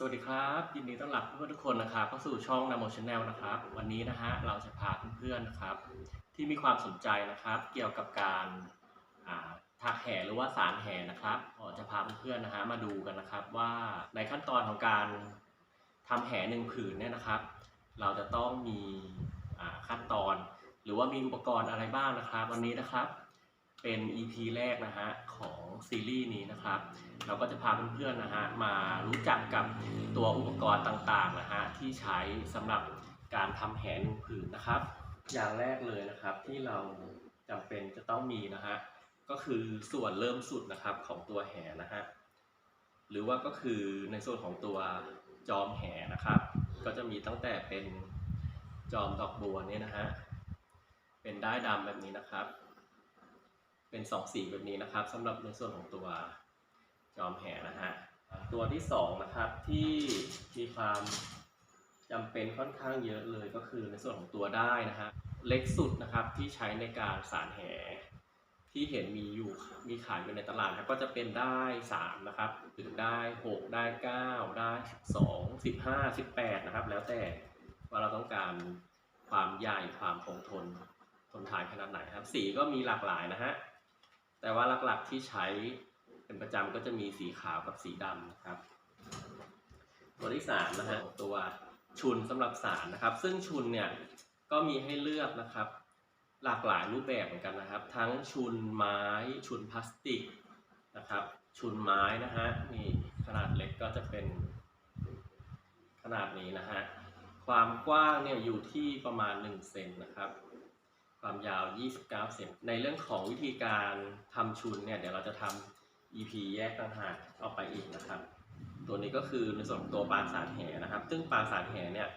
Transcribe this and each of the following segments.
สวัสดีครับยินดีต้อนรับเพื่อนทุกคนนะครับเข้าสู่ช่อง Namo Channel นะครับ วันนี้นะฮะเราจะพาเพื่อนๆนะครับ ที่มีความสนใจนะครับ เกี่ยวกับการอ่าถักแห่หรือว่าสารแห่นะครับจะพาเพื่อนๆนะฮะมาดูกันนะครับว่าในขั้นตอนของการทำแห่หนึ่งผืนเนี่ยนะครับ เราจะต้องมีขั้นตอน หรือว่ามีอุปกรณ์อะไรบ้างนะครับ วันนี้นะครับ เป็น EP แรกนะฮะของซีรีส์นี้นะครับ เราก็จะพาเพื่อนๆนะฮะมารู้จักกับตัวอุปกรณ์ต่างๆนะฮะที่ใช้สำหรับการทำแหนหนึ่งผืนนะครับ อย่างแรกเลยนะครับที่เราจำเป็นจะต้องมีนะฮะก็คือส่วนเริ่มสุดนะครับของตัวแหนะฮะหรือว่าก็คือในส่วนของตัวจอมแหนะครับ ก็จะมีตั้งแต่เป็นจอมดอกบัวเนี่ยนะฮะเป็นได้ายดำแบบนี้นะครับ เป็นสองสีแบบนี้นะครับสำหรับในส่วนของตัวจอมแห่นะฮะตัวที่สองนะครับที่มีความจำเป็นค่อนข้างเยอะเลยก็คือในส่วนของตัวได้นะฮะเล็กสุดนะครับที่ใช้ในการสารแห่ที่เห็นมีอยู่มีขายอยู่ในตลาดครับก็จะเป็นได้ายสามนะครับหรือได้ายหกได้ายเก้าได้ายสิบสองสิบห้าสิบแปดนะครับแล้วแต่ว่าเราต้องการความใหญ่ความคงทนทนทานขนาดไหนครับสีก็มีหลากหลายนะฮะ แต่ว่าหลักๆที่ใช้เป็นประจำก็จะมีสีขาวกับสีดำนะครับ ตัวที่สามนะฮะตัวชุนสำหรับสารนะครับ ซึ่งชุนเนี่ยก็มีให้เลือกนะครับ หลากหลายรูปแบบเหมือนกันนะครับ ทั้งชุนไม้ชุนพลาสติกนะครับ ชุนไม้นะฮะนี่ขนาดเล็กก็จะเป็นขนาดนี้นะฮะความกว้างเนี่ยอยู่ที่ประมาณ1เซนนะครับ ความยาว 29 เซนในเรื่องของวิธีการทำชุนเนี่ยเดี๋ยวเราจะทำ EP แยกต่างหากออกไปอีกนะครับ ตัวนี้ก็คือในส่วนตัวปางสารแหนะครับ ซึ่งปางสารแหเนี่ย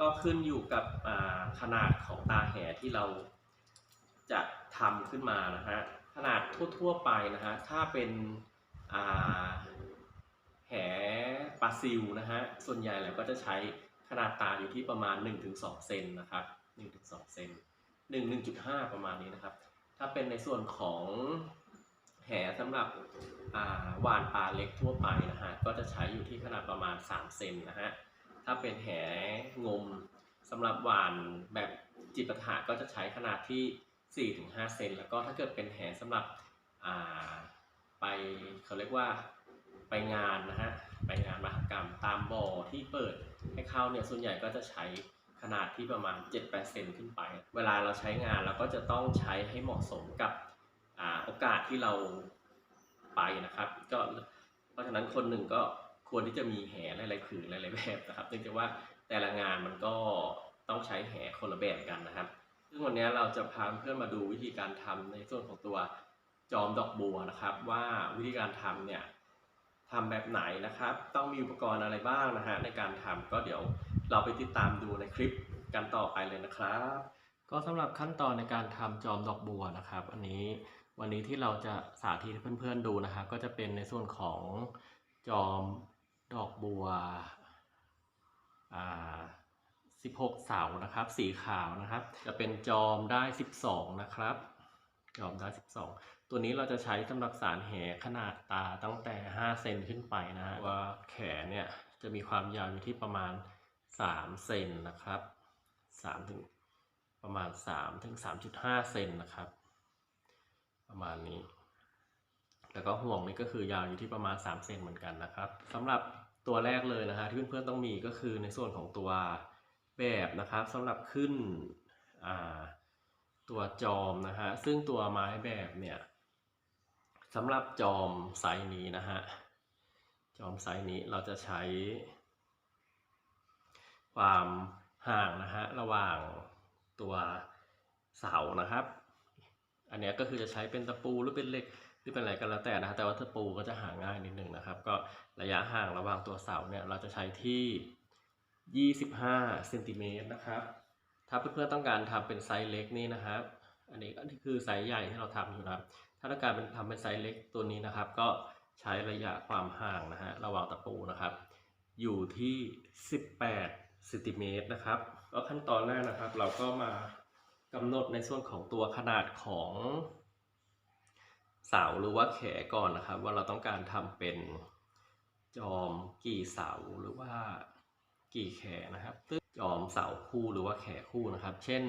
ก็ขึ้นอยู่กับขนาดของตาแหที่เราจะทำขึ้นมานะฮะขนาดทั่วๆไปนะฮะถ้าเป็นแหปลาซิลนะฮะส่วนใหญ่แล้วก็จะใช้ขนาดตาอยู่ที่ประมาณ 1-2 เซนนะครับ 1-2 เซน หนึ่งหนึ่งจุดห้าประมาณนี้นะครับ ถ้าเป็นในส่วนของแหสำหรับอ่าหวานปลาเล็กทั่วไปนะฮะก็จะใช้อยู่ที่ขนาดประมาณ 3 เซนนะฮะถ้าเป็นแหงมสำหรับหวานแบบจิปาถะก็จะใช้ขนาดที่ 4-5 เซนแล้วก็ถ้าเกิดเป็นแหสำหรับไปเขาเรียกว่าไปงานนะฮะไปงานมหกรรมตามบ่อที่เปิดให้เข้าเนี่ยส่วนใหญ่ก็จะใช้ ขนาดที่ประมาณ 7-8เซนขึ้นไป เวลาเราใช้งานเราก็จะต้องใช้ให้เหมาะสมกับอโอกาสที่เราไปนะครับ ก็เพราะฉะนั้นคนหนึ่งก็ควรที่จะมีแหหลายๆผืนหลายๆแบบนะครับ เนื่องจากว่าแต่ละงานมันก็ต้องใช้แหคนละแบบกันนะครับ ซึ่งวันนี้เราจะพาเพื่อนมาดูวิธีการทำในส่วนของตัวจอมดอกบัวนะครับ ว่าวิธีการทำเนี่ยทำแบบไหนนะครับ ต้องมีอุปกรณ์อะไรบ้างนะฮะในการทำก็เดี๋ยว เราไปติดตามดูในคลิปกันต่อไปเลยนะครับ ก็สำหรับขั้นตอนในการทำจอมดอกบัวนะครับ อันนี้วันนี้ที่เราจะสาธิตให้เพื่อนๆดูนะครับก็จะเป็นในส่วนของจอมดอกบัวอ่า16 เสานะครับ สีขาวนะครับ จะเป็นจอมได้ 12 นะครับ จอมได้ 12 ตัวนี้เราจะใช้สำหรับสารแหขนาดตาตั้งแต่ 5 เซนขึ้นไปนะฮะว่าแขนเนี่ยจะมีความยาวอยู่ที่ประมาณ 3เซนนะครับ3ถึงประมาณ3ถึง3.5เซนนะครับ ประมาณนี้ แล้วก็ห่วงนี่ก็คือยาวอยู่ที่ประมาณ3เซนเหมือนกันนะครับสำหรับตัวแรกเลยนะฮะที่เพื่อนๆต้องมีก็คือในส่วนของตัวแบบนะครับสำหรับขึ้นตัวจอมนะฮะซึ่งตัวไม้แบบเนี่ยสำหรับจอมไซส์นี้นะฮะจอมไซส์นี้เราจะใช้ ความห่างนะฮะระหว่างตัวเสานะครับ อันเนี้ยก็คือจะใช้เป็นตะปูหรือเป็นเหล็กหรือเป็นอะไรก็แล้วแต่นะฮะแต่ว่าตะปูก็จะหาง่ายนิดนึงนะครับ ก็ระยะห่างระหว่างตัวเสาเนี่ยเราจะใช้ที่ 25เซนติเมตรนะครับถ้าเพื่อนๆต้องการทำเป็นไซส์เล็กนี่นะครับ อันนี้อันนี้คือไซส์ใหญ่ที่เราทำอยู่นะครับถ้าต้องการเป็นทำเป็นไซส์เล็กตัวนี้นะครับ ก็ใช้ระยะความห่างนะฮะระหว่างตะปูนะครับ อยู่ที่ 18 เซนติเมตรนะครับก็ขั้นตอนแรกนะครับ เราก็มากำหนดในส่วนของตัวขนาดของเสาหรือว่าแขก่อนนะครับ ว่าเราต้องการทำเป็นจอมกี่เสาหรือว่ากี่แขนะครับซึ่งจอมเสาคู่หรือว่าแขคู่นะครับ เช่น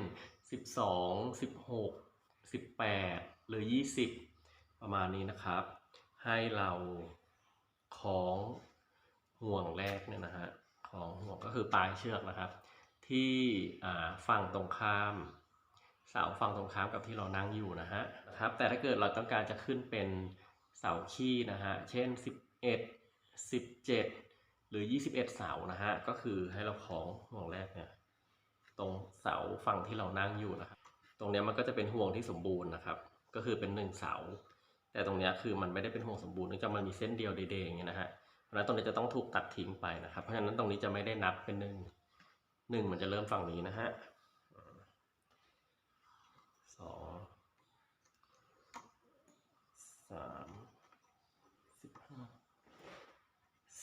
12 16 18 หรือ 20 ประมาณนี้นะครับ ให้เราคล้องห่วงแรกเนี่ยนะฮะ ของห่วงก็คือปลายเชือกนะครับ ที่ฝั่งตรงข้ามเสาฝั่งตรงข้ามกับที่เรานั่งอยู่นะฮะนะครับ แต่ถ้าเกิดเราต้องการจะขึ้นเป็นเสาขี้นะฮะเช่น 11 17 หรือ 21 เสานะฮะก็คือให้เราคล้องห่วงแรกเนี่ยตรงเสาฝั่งที่เรานั่งอยู่นะครับ ตรงเนี้ยมันก็จะเป็นห่วงที่สมบูรณ์นะครับ ก็คือเป็นหนึ่งเสา แต่ตรงเนี้ยคือมันไม่ได้เป็นห่วงสมบูรณ์เนื่องจากมันมีเส้นเดียวเดย์ๆอย่างเงี้ยนะฮะ เพราะฉะนั้นตรงนี้จะต้องถูกตัดทิ้งไปนะครับ เพราะฉะนั้นตรงนี้จะไม่ได้นับเป็นหนึ่งหนึ่งมันจะเริ่มฝั่งนี้นะฮะสองสามสิบห้า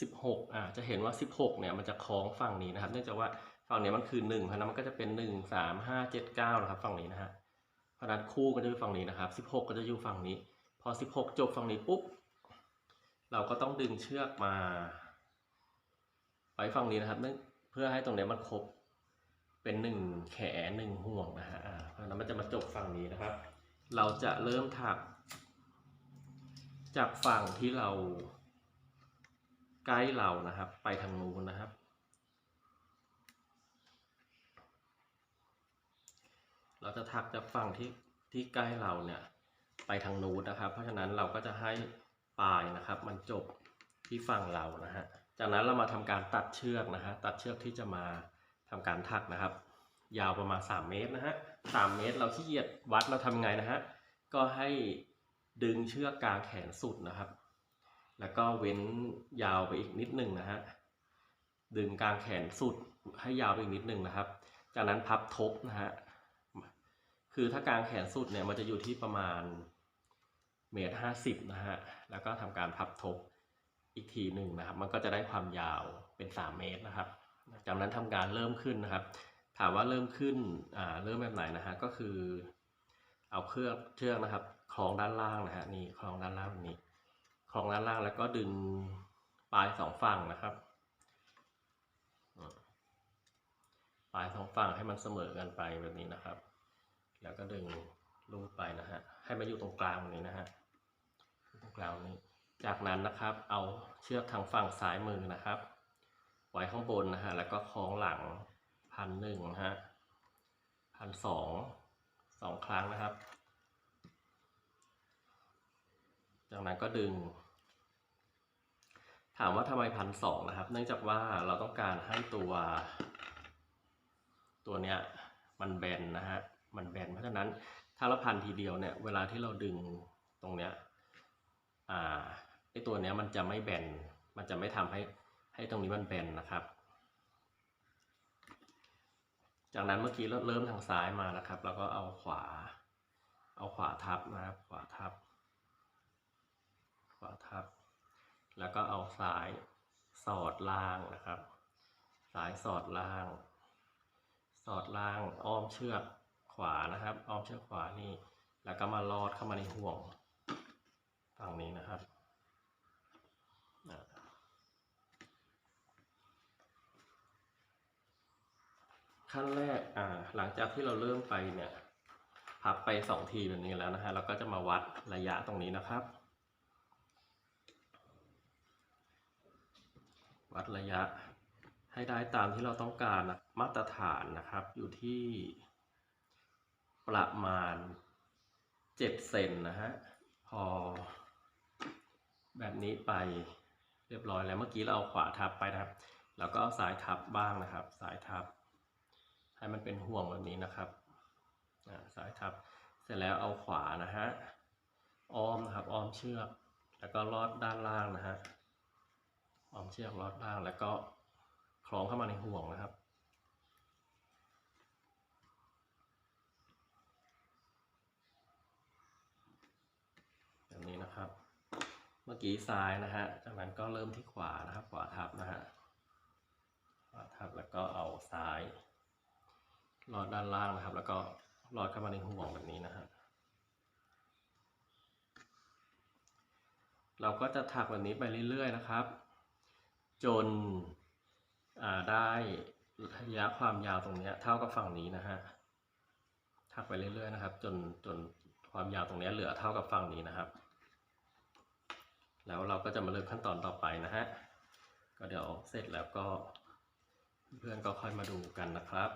สิบหกอ่าจะเห็นว่าสิบหกเนี่ยมันจะคล้องฝั่งนี้นะครับ เนื่องจากว่าฝั่งนี้มันคือหนึ่งเพราะนั้นมันก็จะเป็นหนึ่งสามห้าเจ็ดเก้านะครับฝั่งนี้นะฮะเพราะนั้นคู่ก็จะอยู่ฝั่งนี้นะครับสิบหกก็จะอยู่ฝั่งนี้ พอสิบหกจบฝั่งนี้ปุ๊บ เราก็ต้องดึงเชือกมาไว้ฝั่งนี้นะครับเพื่อให้ตรงนี้มันครบเป็นหนึ่งแขนหนึ่งห่วงนะฮะอ่าเพราะฉะนั้นมันจะมาจบฝั่งนี้นะครับ เราจะเริ่มถัก จากฝั่งที่เรา ใกล้เรานะครับ ไปทางนู้นนะครับ เราจะถักจากฝั่งที่ที่ใกล้เราเนี่ย ไปทางนู้นนะครับ เพราะฉะนั้นเราก็จะให้ ปลายนะครับ มันจบที่ฝั่งเรานะฮะ จากนั้นเรามาทำการตัดเชือกนะฮะ ตัดเชือกที่จะมาทำการถักนะครับ ยาวประมาณ 3 เมตรนะฮะ3เมตรเราขี้เกียจวัดเราทำไงนะฮะ ก็ให้ดึงเชือกกลางแขนสุดนะครับ แล้วก็เว้นยาวไปอีกนิดหนึ่งนะฮะ ดึงกลางแขนสุดให้ยาวไปอีกนิดหนึ่งนะครับ จากนั้นพับทบนะฮะ คือถ้ากลางแขนสุดเนี่ยมันจะอยู่ที่ประมาณ เมตรห้าสิบนะฮะ แล้วก็ทำการพับทบอีกทีหนึ่งนะครับ มันก็จะได้ความยาวเป็นสามเมตรนะครับ จากนั้นทำการเริ่มขึ้นนะครับ ถามว่าเริ่มขึ้นอ่าเริ่มแบบไหนนะฮะ ก็คือเอาเครือกเชือกนะครับ คล้องด้านล่างนะฮะ นี่คล้องด้านล่างนี้ คล้องด้านล่างแล้วก็ดึงปลายสองฝั่งนะครับ ปลายสองฝั่งให้มันเสมอกันไปแบบนี้นะครับ แล้วก็ดึงลูดไปนะฮะ ให้มาอยู่ตรงกลางแบบนี้นะฮะ ตรานี้ จากนั้นนะครับ เอาเชือกทางฝั่งซ้ายมือนะครับ ไว้ข้างบนนะฮะ แล้วก็คล้องหลังพันหนึ่งฮะพันสองสองครั้งนะครับ จากนั้นก็ดึง ถามว่าทำไมพันสองนะครับ เนื่องจากว่าเราต้องการให้ตัว ตัวเนี้ยมันแบนนะฮะ มันแบนเพราะฉะนั้นถ้าเราพันทีเดียวเนี่ย เวลาที่เราดึงตรงเนี้ย ไอตัวเนี้ยมันจะไม่แบน มันจะไม่ทำให้ให้ตรงนี้มันแบนนะครับ จากนั้นเมื่อกี้เราเริ่มทางซ้ายมานะครับ แล้วก็เอาขวา เอาขวาทับนะครับ ขวาทับ ขวาทับ แล้วก็เอาซ้ายสอดล่างนะครับซ้ายสอดล่าง สอดล่างอ้อมเชือกขวานะครับ อ้อมเชือกขวานี่ แล้วก็มาลอดเข้ามาในห่วง ฝั่งนี้นะครับขั้นแรกอ่าหลังจากที่เราเริ่มไปเนี่ยพับไปสองทีแบบนี้แล้วนะฮะเราก็จะมาวัดระยะตรงนี้นะครับ วัดระยะให้ได้ตามที่เราต้องการนะมาตรฐานนะครับอยู่ที่ประมาณเจ็ดเซนนะฮะพอ แบบนี้ไปเรียบร้อยแล้วเมื่อกี้เราเอาขวาทับไปนะครับแล้วก็เอาซ้ายทับบ้างนะครับซ้ายทับ ให้มันเป็นห่วงแบบนี้นะครับอ่ายทับ เสร็จแล้วเอาขวานะฮะอ้อมนะครับอ้อมเชือก แล้วก็ลอดด้านล่างนะฮะอ้อมเชือกลอดล่างแล้วก็คล้องเข้ามาในห่วงนะครับนี้นะครับ เมื่อกี้ซ้ายนะฮะ จากนั้นก็เริ่มที่ขวานะครับ ขวาทับนะฮะ ขวาทับแล้วก็เอาซ้ายลอดด้านล่างนะครับ แล้วก็ลอดเข้ามาในห่วงแบบนี้นะฮะ เราก็จะถักแบบนี้ไปเรื่อยๆนะครับ จนได้ระยะความยาวตรงนี้เท่ากับฝั่งนี้นะฮะ ถักไปเรื่อยๆนะครับ จนจนความยาวตรงนี้เหลือเท่ากับฝั่งนี้นะครับ แล้วเราก็จะมาเริ่มขั้นตอนต่อไปนะฮะ ก็เดี๋ยวเสร็จแล้วก็เพื่อนก็ค่อยมาดูกันนะครับ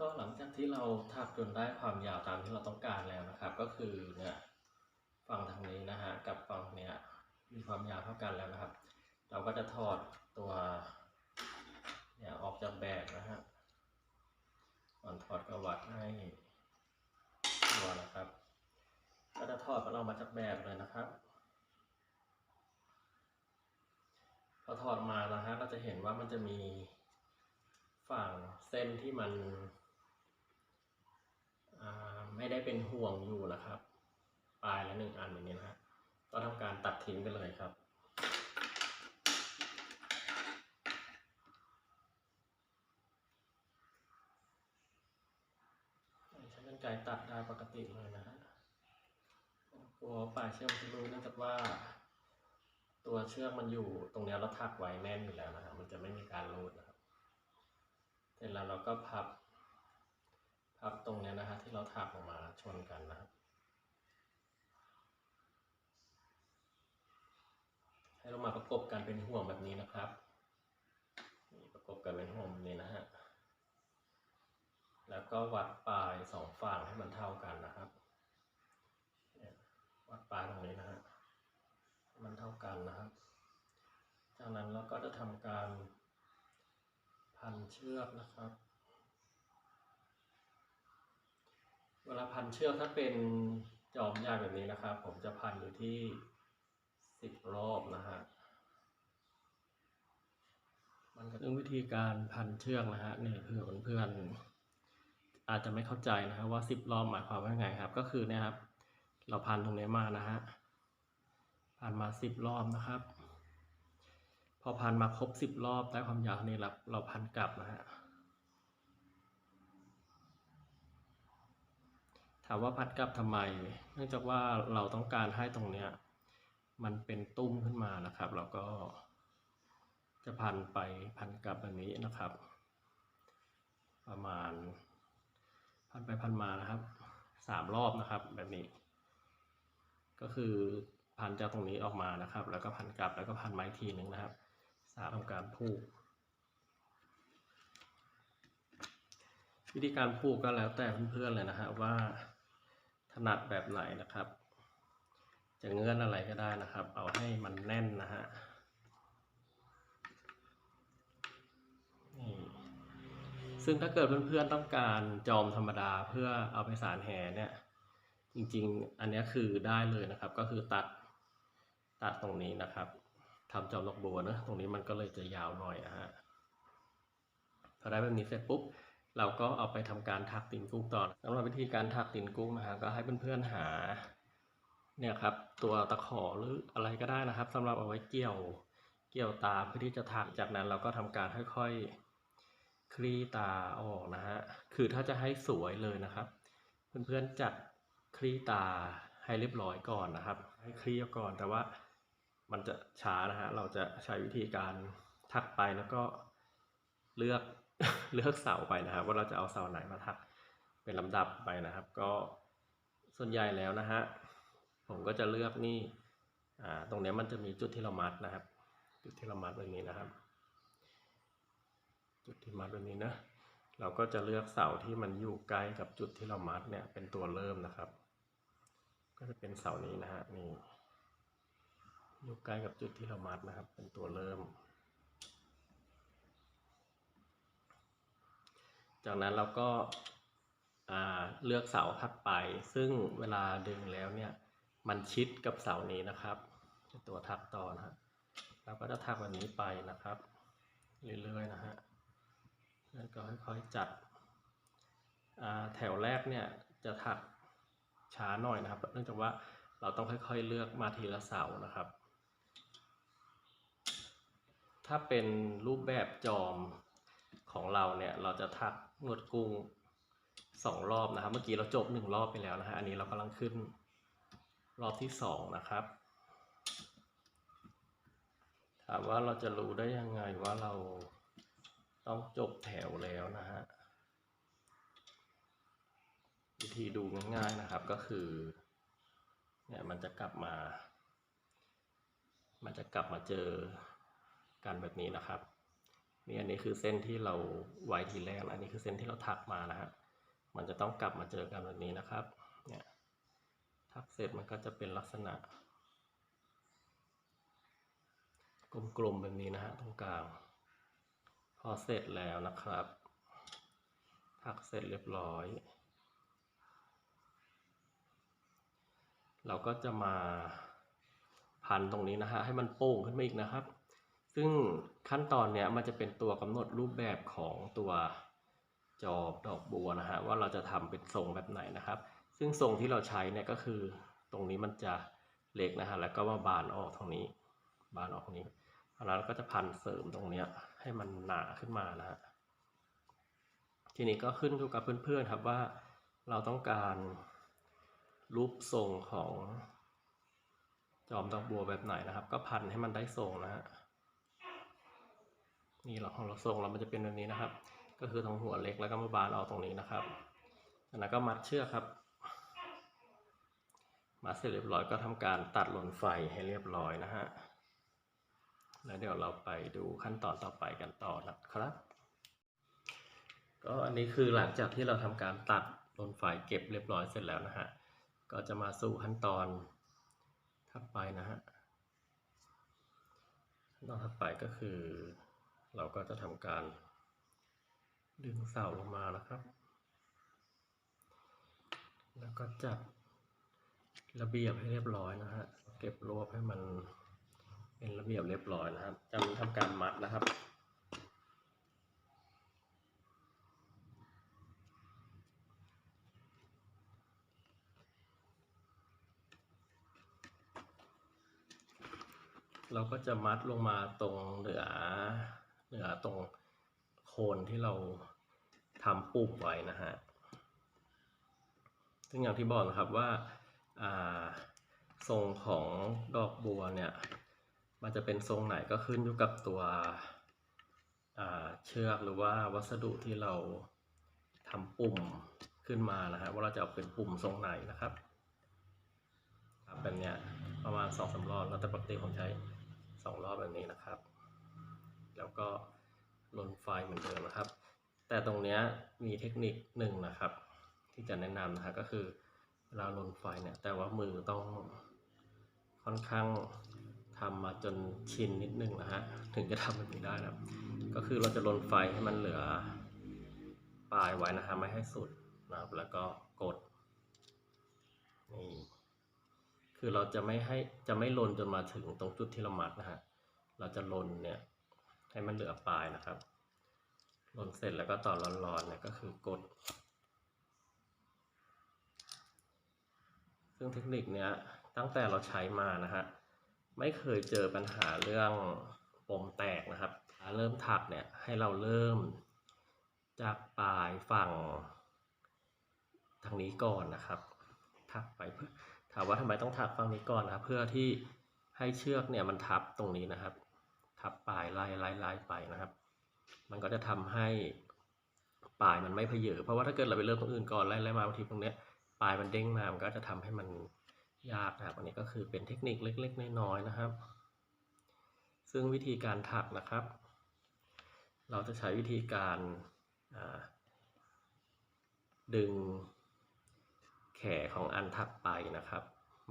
ก็หลังจากที่เราถักจนได้ความยาวตามที่เราต้องการแล้วนะครับ ก็คือเนี่ยฝั่งทางนี้นะฮะกับฝั่งเนี้ยมีความยาวเท่ากันแล้วนะครับ เราก็จะถอดตัวเนี่ยออกจากแบบนะฮะก่อนถอดกระวัดให้ตัวนะครับ ก็จะถอดมันออกมาจากแบบเลยนะครับพอถอดมานะฮะเราจะเห็นว่ามันจะมีฝั่งเส้นที่มัน ไม่ได้เป็นห่วงอยู่นะครับ ปลายละหนึ่งอันอย่างนี้นะฮะก็ทำการตัดทิ้งไปเลยครับใช้กรรไกรตัดได้ปกติเลยนะฮะกลัวปลายเชือกจะรู้เนื่องจากว่า ตัวเชือกมันอยู่ตรงนี้เราถักไว้แน่นอยู่แล้วนะครับมันจะไม่มีการรูดนะครับเสร็จแล้วเราก็พับ พับตรงเนี้ยนะฮะที่เราถักออกมาชนกันนะครับให้เรามาประกบกันเป็นห่วงแบบนี้นะครับนี่ประกบกันเป็นห่วงแบบนี้นะฮะแล้วก็วัดปลายสองฝั่งให้มันเท่ากันนะครับวัดปลายตรงนี้นะฮะมันเท่ากันนะครับ จากนั้นเราก็จะทำการพันเชือกนะครับ เวลาพันเชือกถ้าเป็นจอมยาวแบบนี้นะครับ ผมจะพันอยู่ที่สิบรอบนะฮะมันก็เรื่องวิธีการพันเชือกนะฮะเนี่คือนเพื่อนอาจจะไม่เข้าใจนะครับว่าสิบรอบหมายความว่าไงครับ ก็คือเนี่ยครับ เราพันตรงนี้มานะฮะพันมาสิบรอบนะครับ พอพันมาครบสิบรอบได้ความยาวนี้แล้วเราพันกลับนะฮะามว่าพัดกลับทำไม เนื่องจากว่าเราต้องการให้ตรงเนี้ยมันเป็นตุ้มขึ้นมานะครับ แล้วก็จะพันไปพันกลับแบบนี้นะครับ ประมาณ พันไปพันมานะครับสามรอบนะครับแบบนี้ ก็คือพันจากตรงนี้ออกมานะครับ แล้วก็พันกลับแล้วก็พันไม้ทีหนึ่งนะครับสามทำการผูกวิธีการผูกก็แล้วแต่เพื่อนๆเลยนะฮะว่า นัดแบบไหนนะครับ จะเงื่อนอะไรก็ได้นะครับ เอาให้มันแน่นนะฮะซึ่งถ้าเกิดเพื่อนๆต้องการจอมธรรมดาเพื่อเอาไปสารแห่เนี่ย จริงๆ อันนี้คือได้เลยนะครับ ก็คือตัดตัดตรงนี้นะครับทำจอมดอกบัวเนะตรงนี้มันก็เลยจะยาวหน่อยนะฮะพอได้แบบนี้เสร็จปุ๊บ เราก็เอาไปทำการถักตีนกุ้งต่อสำหรับวิธีการถักตีนกุ้งนะฮะก็ให้เพื่อนๆหาเนี่ยครับตัวตะขอหรืออะไรก็ได้นะครับสำหรับเอาไว้เกี่ยวเกี่ยวตาเพื่อที่จะถักจากนั้นเราก็ทำการค่อยๆคลี่ตาออกนะฮะคือถ้าจะให้สวยเลยนะครับ เพื่อนๆจัดคลี่ตาให้เรียบร้อยก่อนนะครับ ให้คลี่ก่อนแต่ว่ามันจะช้านะฮะเราจะใช้วิธีการถักไปแล้วก็เลือก เลือกเสาไปนะครับ ว่าเราจะเอาเสาไหนมาถักเป็นเป็นลำดับไปนะครับ ก็ส่วนใหญ่แล้วนะฮะผมก็จะเลือกนี่อ่าตรงนี้มันจะมีจุดที่เรามัดนะครับ จุดที่เรามัดแบบนี้นะครับ จุดที่มัดแบบนี้นะเราก็จะเลือกเสาที่มันอยู่ใกล้กับจุดที่เรามัดเนี่ยเป็นตัวเริ่มนะครับ ก็จะเป็นเสานี้นะฮะนี่อยู่ใกล้กับจุดที่เรามัดนะครับ เป็นตัวเริ่ม จากนั้นเราก็เลือกเสาถัดไป ซึ่งเวลาดึงแล้วเนี่ย มันชิดกับเสานี้นะครับ ตัวถักต่อนะฮะเราก็จะถักแบบนี้ไปนะครับ เรื่อยๆนะฮะแล้วก็ค่อยๆจัดแถวแรกเนี่ยจะถักช้าหน่อยนะครับ เนื่องจากว่าเราต้องค่อยๆเลือกมาทีละเสานะครับ ถ้าเป็นรูปแบบจอมของเราเนี่ย เราจะถัก นวดกุ้งสองรอบนะครับ เมื่อกี้เราจบหนึ่งรอบไปแล้วนะฮะ อันนี้เรากำลังขึ้นรอบที่สองนะครับ ถามว่าเราจะรู้ได้ยังไงว่าเราต้องจบแถวแล้วนะฮะ วิธีดูง่ายๆนะครับก็คือ เนี่ยมันจะกลับมา มันจะกลับมาเจอกันแบบนี้นะครับ นี่อันนี้คือเส้นที่เราไว้ทีแรกนะอันนี้คือเส้นที่เราถักมานะฮะมันจะต้องกลับมาเจอกันแบบนี้นะครับเนี่ยถักเสร็จมันก็จะเป็นลักษณะ กลมๆแบบนี้นะฮะตรงกลาง พอเสร็จแล้วนะครับ ถักเสร็จเรียบร้อย เราก็จะมาพันตรงนี้นะฮะให้มันโป่งขึ้นมาอีกนะครับ ซึ่งขั้นตอนเนี้ยมันจะเป็นตัวกำหนดรูปแบบของตัวจอบดอกบัวนะฮะว่าเราจะทำเป็นทรงแบบไหนนะครับ ซึ่งทรงที่เราใช้เนี่ยก็คือตรงนี้มันจะเล็กนะฮะแล้วก็มาบานออกตรงนี้ บานออกตรงนี้แล้วก็จะพันเสริมตรงเนี้ยให้มันหนาขึ้นมานะฮะทีนี้ก็ขึ้นอยู่กับเพื่อนๆครับว่าเราต้องการรูปทรงของจอมดอกบัวแบบไหนนะครับ ก็พันให้มันได้ทรงนะฮะ นี่เราของเราทรงเรามันจะเป็นแบบนี้นะครับ ก็คือตรงหัวเล็กแล้วก็มาบานเอาตรงนี้นะครับจากนั้นก็มัดเชือกครับ มัดเสร็จเรียบร้อยก็ทำการตัดหลนไฟให้เรียบร้อยนะฮะแล้วเดี๋ยวเราไปดูขั้นตอนต่อไปกันต่อนะครับ ก็อันนี้คือหลังจากที่เราทำการตัดหลนไฟเก็บเรียบร้อยเสร็จแล้วนะฮะ ก็จะมาสู่ขั้นตอนถัดไปนะฮะขั้นตอนถัดไปก็คือ เราก็จะทำการ ดึงเสาลงมานะครับ แล้วก็จัดระเบียบให้เรียบร้อยนะฮะ เก็บรวบให้มันเป็นระเบียบเรียบร้อยนะครับจำทำการมัดนะครับเราก็จะมัดลงมาตรงเหนือ เหนือตรงโคนที่เราทำปุ่มไว้นะฮะซึ่งอย่างที่บอกนะครับว่าทรงของดอกบัวเนี่ย มันจะเป็นทรงไหนก็ขึ้นอยู่กับตัวเชือกหรือว่าวัสดุที่เราทำปุ่มขึ้นมานะฮะว่าเราจะเอาเป็นปุ่มทรงไหนนะครับครับแบบเนี้ยประมาณสองสารอบแล้วแต่ปกติผมใช้สองรอบแบบนี้นะครับ แล้วก็ลนไฟเหมือนเดิมนะครับ แต่ตรงนี้มีเทคนิคหนึ่งนะครับ ที่จะแนะนำนะครับก็คือเวลาลนไฟเนี่ยแต่ว่ามือต้องค่อนข้างทำมาจนชินนิดนึงนะฮะถึงจะทำแบบนี้ได้นะครับ ก็คือเราจะลนไฟให้มันเหลือปลายไว้นะครับไม่ให้สุดนะครับ แล้วก็กดนี่คือเราจะไม่ให้จะไม่ลนจนมาถึงตรงจุดที่เรามัดนะฮะเราจะลนเนี่ย ให้มันเหลือปลายนะครับลนเสร็จแล้วก็ต่อร้อนๆเนี่ยก็คือกด ซึ่งเทคนิคเนี้ยตั้งแต่เราใช้มานะฮะไม่เคยเจอปัญหาเรื่องปมแตกนะครับ เริ่มถักเนี่ยให้เราเริ่มจากปลายฝั่งทางนี้ก่อนนะครับ ถักไปเพื่อถามว่าทำไมต้องถักฝั่งนี้ก่อนนะครับ เพื่อที่ให้เชือกเนี่ยมันทับตรงนี้นะครับ ทับปลายไล่ไล่ไล่ไปนะครับ มันก็จะทำให้ปลายมันไม่เพเยอเพราะว่าถ้าเกิดเราไปเริ่มตรงอื่นก่อนไล่ไล่มาบางทีตรงเนี้ยปลายมันเด้งมามันก็จะทำให้มันยากนะครับอันนี้ก็คือเป็นเทคนิคเล็ก ๆ น้อยๆนะครับ ซึ่งวิธีการถักนะครับ เราจะใช้วิธีการดึงแขของอันถัดไปนะครับ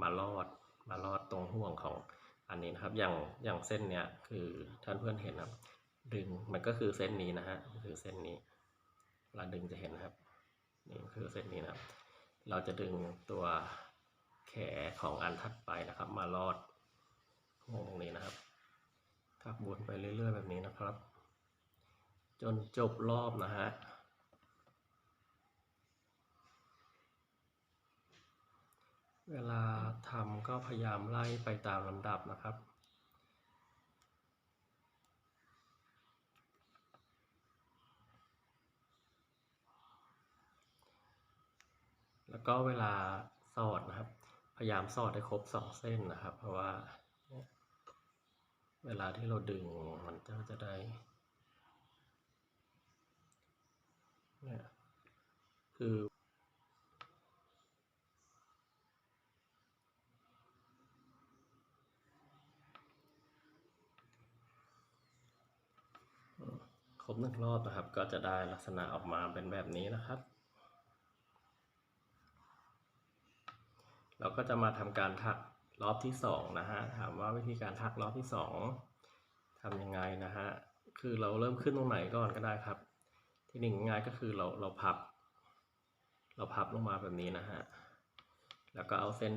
มาลอดมาลอดตรงห่วงของ อันนี้นะครับอย่างอย่างเส้นเนี้ยคือท่านเพื่อนเห็นครับ ดึงมันก็คือเส้นนี้นะฮะคือเส้นนี้เวลาดึงจะเห็นนะครับนี่คือเส้นนี้นะครับ เราจะดึงตัวแขของอันถัดไปนะครับ มาลอดห่วงตรงนี้นะครับถักวนไปเรื่อย ๆ แบบนี้นะครับ จนจบรอบนะฮะ เวลาทำก็พยายามไล่ไปตามลำดับนะครับ แล้วก็เวลาสอดนะครับ พยายามสอดให้ครบสองเส้นนะครับ เพราะว่า เวลาที่เราดึงมันก็จะได้เนี่ยคือ รบหนึ่งรอบนะครับ ก็จะได้ลักษณะออกมาเป็นแบบนี้นะครับ เราก็จะมาทำการถักรอบที่สองนะฮะถามว่าวิธีการถักรอบที่สองทำยังไงนะฮะคือเราเริ่มขึ้นตรงไหนก่อนก็ได้ครับ ที่หนึ่งง่ายก็คือเราเราพับ เราพับลงมาแบบนี้นะฮะแล้วก็เอาเส้น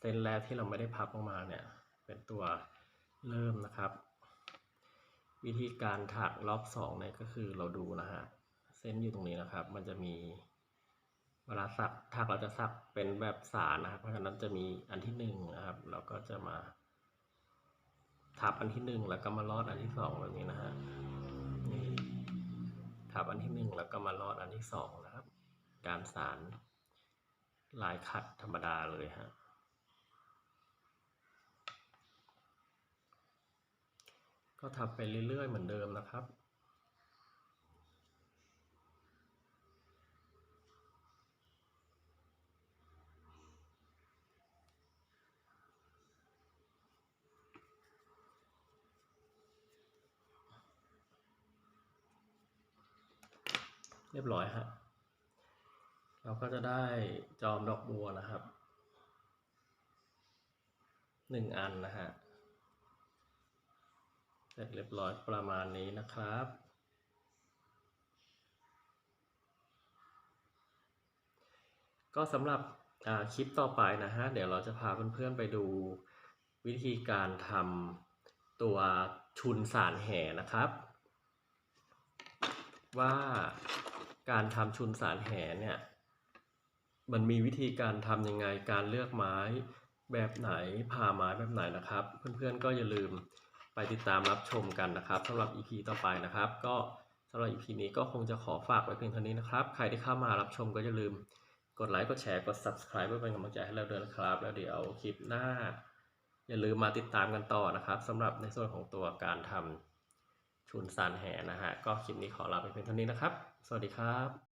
เส้นแรกที่เราไม่ได้พับลงมาเนี่ยเป็นตัวเริ่มนะครับ วิธีการถักรอบสองเนี่ยก็คือเราดูนะฮะเส้นอยู่ตรงนี้นะครับ มันจะมีเวลาสักถักเราจะสักเป็นแบบสารนะครับ เพราะฉะนั้นจะมีอันที่หนึ่งนะครับ เราก็จะมาทับอันที่หนึ่งแล้วก็มาลอดอันที่สองแบบนี้นะฮะนี่ทับอันที่หนึ่งแล้วก็มาลอดอันที่สองนะครับ การสารลายขัดธรรมดาเลยฮะ ก็ทำไปเรื่อยๆเหมือนเดิมนะครับเรียบร้อยฮะ เราก็จะได้จอมดอกบัวนะครับ หนึ่งอันนะฮะ เสร็จเรียบร้อยประมาณนี้นะครับ ก็สำหรับคลิปต่อไปนะฮะ เดี๋ยวเราจะพาเพื่อนๆไปดูวิธีการทำตัวชุนสารแห่นะครับ ว่าการทำชุนสารแห่เนี่ยมันมีวิธีการทำยังไงการเลือกไม้แบบไหนผ่าไม้แบบไหนนะครับ เพื่อนๆก็อย่าลืม ไปติดตามรับชมกันนะครับสำหรับ EP ต่อไปนะครับ ก็สำหรับ EP นี้ก็คงจะขอฝากไว้เพียงเท่านี้นะครับ ใครที่เข้ามารับชมก็อย่าลืมกดไลค์กดแชร์กด subscribe เพื่อเป็นกำลังใจให้เราด้วยนะครับ แล้วเดี๋ยวคลิปหน้า อย่าลืมมาติดตามกันต่อนะครับสำหรับในส่วนของตัวการทำชุนสารแหนะฮะก็คลิปนี้ขอลาไปเพียงเท่านี้นะครับ สวัสดีครับ